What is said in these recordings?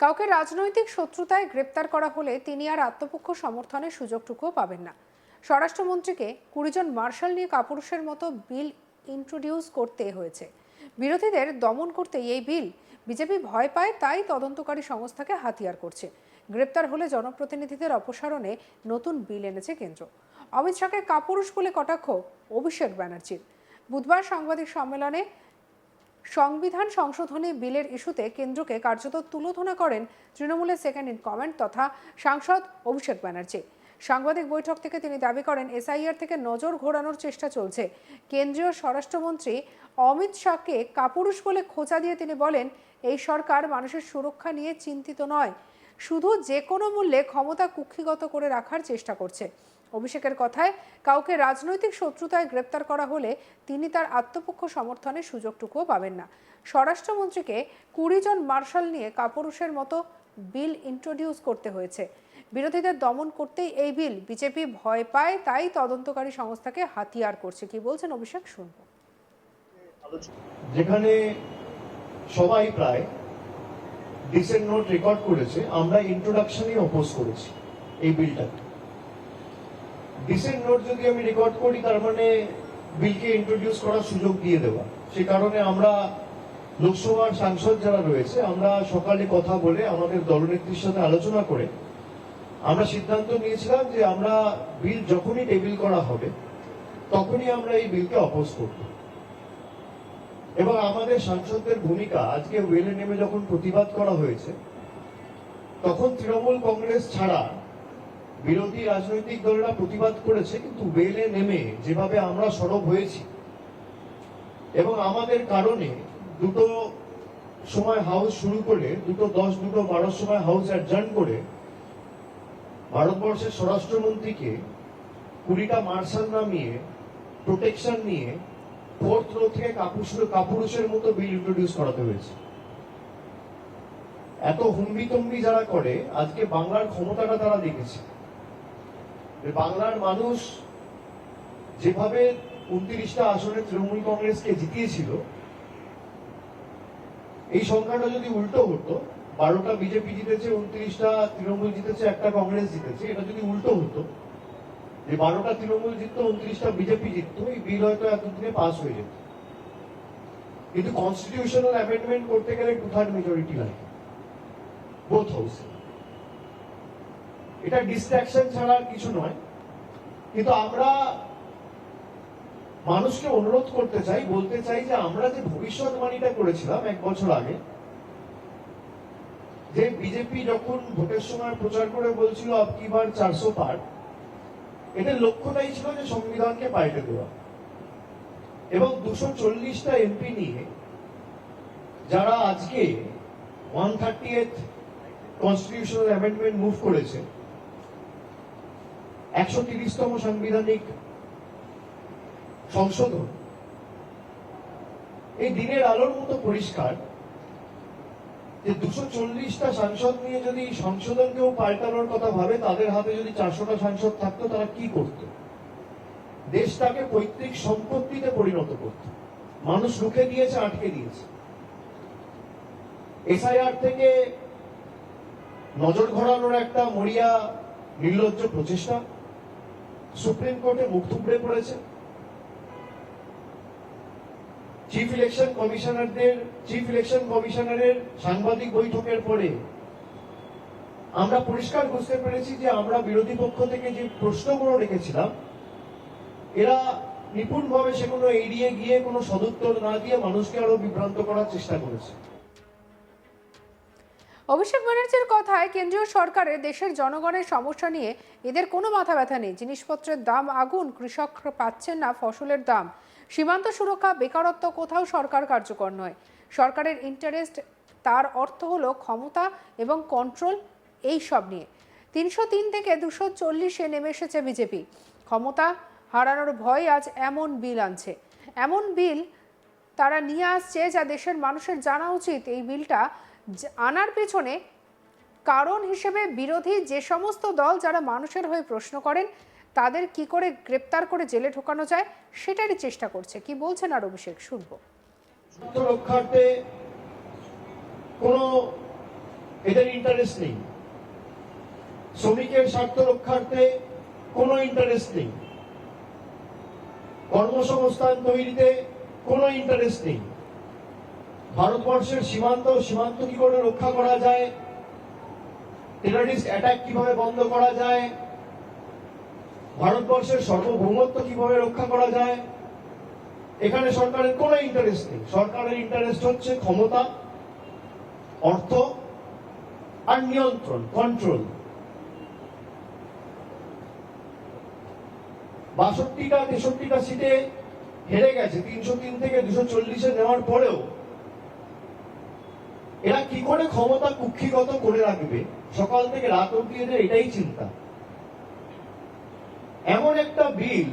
কাউকে রাজনৈতিক শত্রুতায় গ্রেপ্তার করা হলে তিনি আর আত্মপক্ষ সমর্থনের সুযোগটুকুও পাবেন না। স্বরাষ্ট্রমন্ত্রীকে কুড়িজন মার্শাল নিয়ে কাপুরুষের মতো বিল ইন্ট্রোডিউস করতে হয়েছে। বিরোধীদের দমন করতে এই বিল বিজেপি ভয় পায়, তাই তদন্তকারী সংস্থাকে হাতিয়ার করছে। গ্রেপ্তার হলে জনপ্রতিনিধিদের অপসারণে নতুন বিল এনেছে কেন্দ্র। অমিত শাহকে কাপুরুষ বলে কটাক্ষ, অভিষেক ব্যানার্জির। বুধবার সাংবাদিক সম্মেলনে সংবিধান সংশোধনী বিলের ইস্যুতে কেন্দ্রকে কার্যত তুলোধনা করেন তৃণমূলের সেকেন্ড ইন কমেন্ট তথা সাংসদ অভিষেক ব্যানার্জি। সাংবাদিক বৈঠক থেকে তিনি দাবি করেন, এসআইআর থেকে নজর ঘোরানোর চেষ্টা চলছে। কেন্দ্রীয় স্বরাষ্ট্রমন্ত্রী অমিত শাহকে কাপুরুষ বলে খোঁচা দিয়ে তিনি বলেন, এই সরকার মানুষের সুরক্ষা নিয়ে চিন্তিত নয়। শুধু যে কোনো মূল্যে ক্ষমতা কুক্ষিগত করে রাখার চেষ্টা করছে। অভিষেকের কথায়, কাউকে রাজনৈতিক শত্রুতায় গ্রেপ্তার করা হলে তিনি তার আত্মপক্ষ সমর্থনের সুযোগটুকুও পাবেন না। স্বরাষ্ট্রমন্ত্রীকে কুড়ি জন মার্শাল নিয়ে কাপুরুষের মতো বিল ইন্ট্রোডিউস করতে হয়েছে। বিরোধীদের দমন করতেই এই বিল বিজেপি ভয় পায়, তাই তদন্তকারী সংস্থাকে হাতিয়ার করছে। কি বলছেন অভিষেক, শুনব। যেখানে সবাই প্রায় ডিসেন্ট নোট রেকর্ড করেছে, আমরা ইন্ট্রোডাকশনই অপোজ করেছি এই বিলটাকে। ডিসেন্ট নোট যদি আমি রেকর্ড করি, তার মানে বিলকে ইন্ট্রোডিউস করার সুযোগ দিয়ে দেওয়া। সে কারণে আমরা লোকসভার সাংসদ যারা রয়েছে, আমরা সকালে কথা বলে আমাদের দলনেত্রীর সাথে আলোচনা করে আমরা সিদ্ধান্ত নিয়েছিলাম যে আমরা বিল যখনই টেবিল করা হবে, তখনই আমরা এই বিলকে অপোজ করব। এবং আমাদের সাংসদদের ভূমিকা, আজকে ওয়েলে নেমে যখন প্রতিবাদ করা হয়েছে, তখন তৃণমূল কংগ্রেস ছাড়া বিরোধী রাজনৈতিক দলেরা প্রতিবাদ করেছে, কিন্তু ওয়েলে নেমে যেভাবে আমরা সরব হয়েছি। এবং আমাদের কারণে দুটো সময় হাউস শুরু করে দুটো দশ, দুটো বারোর সময় হাউস অ্যাডজার্ন করে ভারতবর্ষের স্বরাষ্ট্রমন্ত্রীকে কুড়িটা মার্শাল নামিয়ে, প্রোটেকশন নিয়ে ফোর্থ রো থেকে কাপুরুষ, কাপুরুষের মতো বিল ইন্ট্রোডিউস করাতে হয়েছে। এত হুম্বি তম্বি যারা করে, আজকে বাংলার ক্ষমতাটা তারা দেখেছে। বাংলার মানুষ যেভাবে উনত্রিশটা আসনে তৃণমূল কংগ্রেসকে জিতিয়েছিল, এই সংখ্যাটা যদি উল্টো হতো, বারোটা বিজেপি জিতেছে, উনত্রিশটা তৃণমূল জিতেছে, একটা কংগ্রেস জিতেছে, এটা যদি উল্টো হতো, যে বারোটা তৃণমূল জিততো, উনত্রিশটা বিজেপি জিততো, এই বিল হয়তো এতদিনে পাস হয়ে যেত। কিন্তু কনস্টিটিউশনাল অ্যামেন্ডমেন্ট করতে গেলে টু থার্ড মেজরিটি লাগে বোথ হাউসে এটা ডিস্ট্রাকশন ছাড়া কিছু নয়। কিন্তু আমরা মানুষকে অনুরোধ করতে চাই, বলতে চাই যে আমরা যে ভবিষ্যৎবাণীটা করেছিলাম এক বছর আগে, যে বিজেপি যখন ভোটের সময় প্রচার করে বলছিল আপকি বার চারশো পার? এটার লক্ষ্যটাই ছিল যে সংবিধানকে পাল্টে দেওয়া। এবং দুশো চল্লিশটা এমপি নিয়ে যারা আজকে one thirty eight constitutional amendment move করেছে একশো তিরিশতম সাংবিধানিক সংশোধন। এই দিনের আলোর মতো পরিষ্কার যে দুশো চল্লিশটা সাংসদ নিয়ে যদি সংশোধন কেউ পাল্টানোর কথা ভাবে, তাদের হাতে যদি চারশোটা সাংসদ থাকতো, তারা কি করত? দেশটাকে পৈতৃক সম্পত্তিতে পরিণত করত। মানুষ রুখে দিয়েছে, আটকে দিয়েছে। এসআইআর থেকে নজর ঘোরানোর একটা মরিয়া, নির্লজ্জ প্রচেষ্টা। সুপ্রিম কোর্টে মুখ থুবড়ে পড়েছে। চিফ ইলেকশন কমিশনারদের চিফ ইলেকশন কমিশনারের সাংবাদিক বৈঠকের পরে আমরা পরিষ্কার বুঝতে পেরেছি যে আমরা বিরোধী পক্ষ থেকে যে প্রশ্নগুলো রেখেছিলাম, এরা নিপুণভাবে সেগুলো এড়িয়ে গিয়ে কোনো সদুত্তর না দিয়ে মানুষকে আরও বিভ্রান্ত করার চেষ্টা করেছে। অভিষেক ব্যানার্জির কথায় কেন্দ্রীয় সরকারের দেশের জনগণের সমস্যা নিয়ে এদের কোনো মাথা ব্যথা নেই। জিনিসপত্রের দাম আগুন, কৃষক পাচ্ছেন না ফসলের দাম। সীমান্ত সুরক্ষা, বেকারত্ব কোথাও সরকার কার্যকর নয়। সরকারের ইন্টারেস্ট তার অর্থ হলো ক্ষমতা এবং কন্ট্রোল এই সব নিয়ে। তিনশো তিন থেকে দুশো চল্লিশে নেমে এসেছে বিজেপি। ক্ষমতা হারানোর ভয় আজ এমন বিল আনছে। এমন বিল তারা নিয়ে আসছে যা দেশের মানুষের জানা উচিত। এই বিলটা আনার পেছনে কারণ হিসেবে বিরোধী যে সমস্ত দল যারা মানুষের হয়ে প্রশ্ন করেন, তাদের কি করে গ্রেপ্তার করে জেলে ঢোকানো যায় সেটারই চেষ্টা করছে। কি বলছেন আর অভিষেক, শুনব। রক্ষার্থে কোন এদের ইন্টারেস্ট নেই। শ্রমিকের স্বার্থ রক্ষার্থে কোনো ইন্টারেস্ট নেই। কর্মসংস্থান তৈরিতে কোনো ইন্টারেস্ট নেই। ভারতবর্ষের সীমান্ত সীমান্ত কি করে রক্ষা করা যায়। টেরারিস্ট অ্যাটাক কীভাবে বন্ধ করা যায়? ভারতবর্ষের সার্বভৌমত্ব কীভাবে রক্ষা করা যায়? এখানে সরকারের কোনো ইন্টারেস্ট নেই। সরকারের ইন্টারেস্ট হচ্ছে ক্ষমতা, অর্থ আর নিয়ন্ত্রণ কন্ট্রোল বাষট্টিটা, তেষট্টিটা সিটে হেরে গেছে। তিনশো তিন থেকে দুশো চল্লিশে নেওয়ার পরেও এরা কি করে ক্ষমতা কুক্ষিগত করে রাখবে? সকাল থেকে রাত অব্দি এদের এটাই চিন্তা। এমন একটা বিল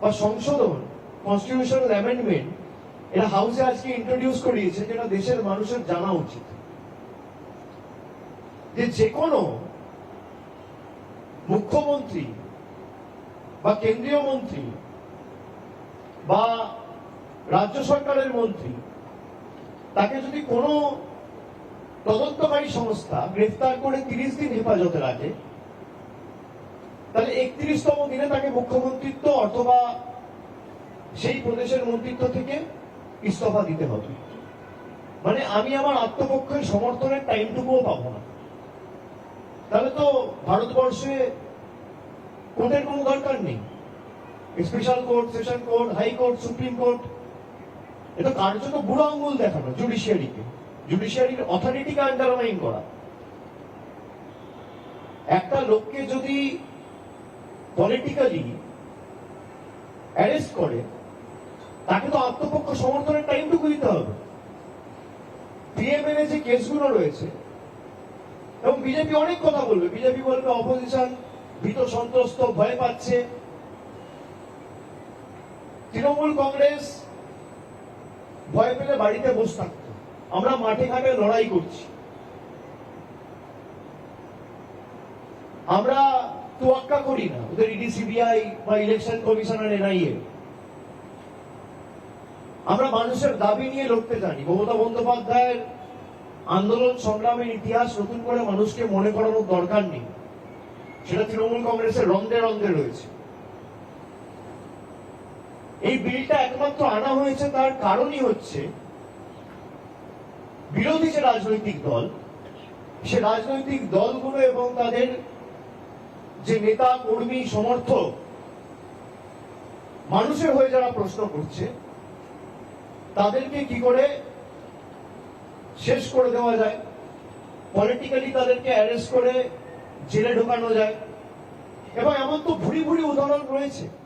বা সংশোধন কনস্টিটিউশনাল অ্যামেন্ডমেন্ট এটা হাউসে আজকে ইন্ট্রোডিউস করিয়েছে, যেটা দেশের মানুষের জানা উচিত। যে যে কোনো মুখ্যমন্ত্রী বা কেন্দ্রীয় মন্ত্রী বা রাজ্য সরকারের মন্ত্রী তাকে যদি কোনো তদন্তকারী সংস্থা গ্রেফতার করে তিরিশ দিন হেফাজতে রাখে, তাহলে একত্রিশতম দিনে তাকে মুখ্যমন্ত্রিত্ব অথবা সেই প্রদেশের মন্ত্রিত্ব থেকে ইস্তফা দিতে হবে। মানে আমি আমার আত্মপক্ষের সমর্থনের টাইমটুকুও পাবো না। তাহলে তো ভারতবর্ষে কোর্টের কোনো দরকার নেই। Special court, session court, high court, supreme court এটা কার্যত বুড়ো আঙ্গুল দেখানো জুডিশিয়ারিকে জুডিশিয়ারির অথরিটিকে আন্ডারমাইন করা। একটা লোককে যদি পলিটিক্যালি অ্যারেস্ট করে, তাকে তো আত্মপক্ষ সমর্থনের টাইমটুকু দিতে হবে। পিএমএল যে কেসগুলো রয়েছে, এবং বিজেপি অনেক কথা বলবে। বিজেপি বলবে, অপোজিশন ভীত সন্ত্রস্ত, ভয় পাচ্ছে। তৃণমূল কংগ্রেস ভয় পেলে বাড়িতে বসে থাকতো। আমরা মাঠে ঘাটে লড়াই করছি। আমরা তোয়াক্কা করি না। ওদের ইডি সিবিআই বা ইলেকশন কমিশনার এনআইএ আমরা মানুষের দাবি নিয়ে লড়তে জানি। মমতা বন্দ্যোপাধ্যায়ের আন্দোলন, সংগ্রামের ইতিহাস নতুন করে মানুষকে মনে করানোর দরকার নেই। সেটা তৃণমূল কংগ্রেসের রন্ধে রন্ধে রয়েছে। এই বিলটা একমাত্র আনা হয়েছে, তার কারণই হচ্ছে বিরোধী যে রাজনৈতিক দল, সে রাজনৈতিক দলগুলো এবং তাদের যে নেতা, কর্মী, সমর্থক, মানুষের হয়ে যারা প্রশ্ন করছে, তাদেরকে কি করে শেষ করে দেওয়া যায়? পলিটিক্যালি তাদেরকে অ্যারেস্ট করে জেলে ঢোকানো যায়। এবং এমন তো ভুরি ভুরি উদাহরণ রয়েছে।